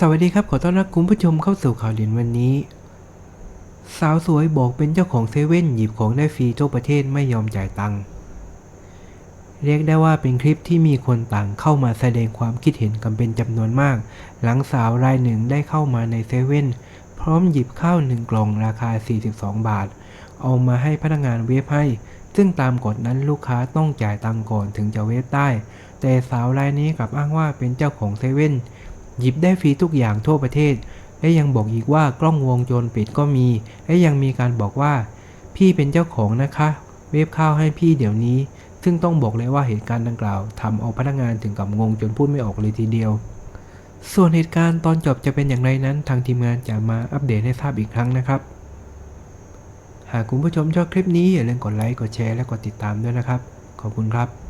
สวัสดีครับ ขอต้อนรับคุณผู้ชมเข้าสู่ข่าวเด่นวันนี้ สาวสวยบอกเป็นเจ้าของเซเว่นหยิบของได้ฟรีทั่วประเทศไม่ยอมจ่ายตังค์เรียกได้ว่าเป็นคลิปที่มีคนต่างเข้ามาแสดงความคิดเห็นกันเป็นจำนวนมาก หลังสาวรายหนึ่งได้เข้ามาในเซเว่นพร้อมหยิบข้าวหนึ่งกล่องราคา 42 บาท เอามาให้พนักงานเวฟให้ ซึ่งตามกฎนั้นลูกค้าต้องจ่ายตังก่อนถึงจะเวฟได้ แต่สาวรายนี้กลับอ้างว่าเป็นเจ้าของเซเว่น หยิบได้ฟรีทุกอย่างทั่วประเทศ และยังบอกอีกว่ากล้องวงจรปิดก็มี และยังมีการบอกว่า พี่เป็นเจ้าของนะคะ เวฟข้าวให้พี่เดี๋ยวนี้ ซึ่งต้องบอกเลยว่าเหตุการณ์ดังกล่าวทำเอาพนักงานถึงกับงงจนพูดไม่ออกเลยทีเดียว ส่วนเหตุการณ์ตอนจบจะเป็นอย่างไรนั้น ทางทีมงานจะมาอัปเดตให้ทราบอีกครั้งนะครับ หากคุณผู้ชมชอบคลิปนี้อย่าลืมกดไลค์กดแชร์และกดติดตามด้วยนะครับ ขอบคุณครับ